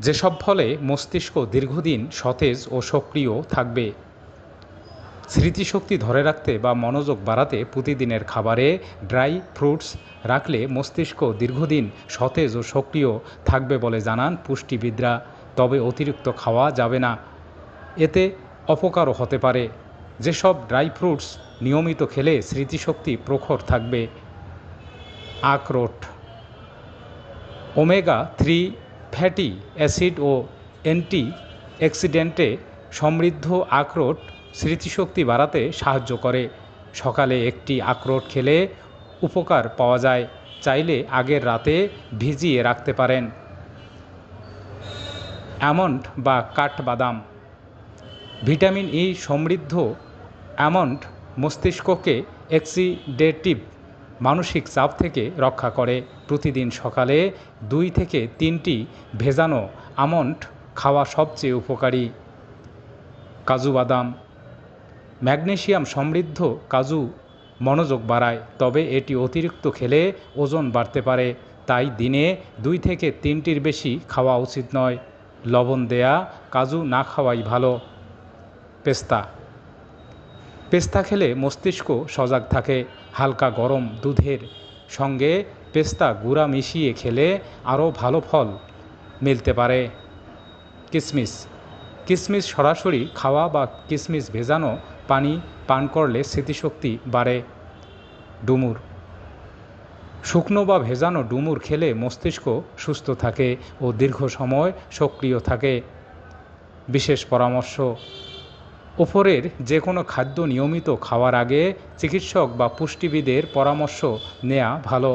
যেসব ফলে মস্তিষ্ক দীর্ঘদিন সতেজ ও সক্রিয় থাকবে। স্মৃতিশক্তি ধরে রাখতে বা মনোযোগ বাড়াতে প্রতিদিনের খাবারে ড্রাই ফ্রুটস রাখলে মস্তিষ্ক দীর্ঘদিন সতেজ ও সক্রিয় থাকবে বলে জানান পুষ্টিবিদরা। তবে অতিরিক্ত খাওয়া যাবে না। এতে অপকারও হতে পারে। যেসব ড্রাই ফ্রুটস নিয়মিত খেলে স্মৃতিশক্তি প্রখর থাকবে। আখরোট, ওমেগা থ্রি ফ্যাটি অ্যাসিড ও অ্যান্টি অ্যাক্সিডেন্টে সমৃদ্ধ আখরোট স্মৃতিশক্তি বাড়াতে সাহায্য করে। সকালে একটি আখরোট খেলে উপকার পাওয়া যায়, চাইলে আগের রাতে ভিজিয়ে রাখতে পারেন। অ্যামন্ড বা কাঠবাদাম। ভিটামিন ই সমৃদ্ধ। অ্যামন্ড মস্তিষ্ককে অ্যাক্সিডেটিভ মানসিক চাপ থেকে রক্ষা করে। প্রতিদিন সকালে দুই থেকে তিনটি ভেজানো আমন্ড খাওয়া সবচেয়ে উপকারী। কাজু বাদাম। ম্যাগনেশিয়াম সমৃদ্ধ কাজু মনোযোগ বাড়ায়, তবে এটি অতিরিক্ত খেলে ওজন বাড়তে পারে। তাই দিনে দুই থেকে তিনটির বেশি খাওয়া উচিত নয়। লবণ দেয়া, কাজু না খাওয়াই ভালো। পেস্তা। পেস্তা খেলে মস্তিষ্ক সজাগ থাকে, হালকা গরম দুধের সঙ্গে পেস্তা গুঁড়া মিশিয়ে খেলে আরও ভালো ফল মিলতে পারে। কিসমিস। কিসমিস সরাসরি খাওয়া বা কিসমিস ভেজানো পানি পান করলে স্মৃতিশক্তি বাড়ে। ডুমুর। শুকনো বা ভেজানো ডুমুর খেলে মস্তিষ্ক সুস্থ থাকে ও দীর্ঘ সময় সক্রিয় থাকে। বিশেষ পরামর্শ। ওপরের যে কোনো খাদ্য নিয়মিত খাওয়ার আগে চিকিৎসক বা পুষ্টিবিদের পরামর্শ নেওয়া ভালো।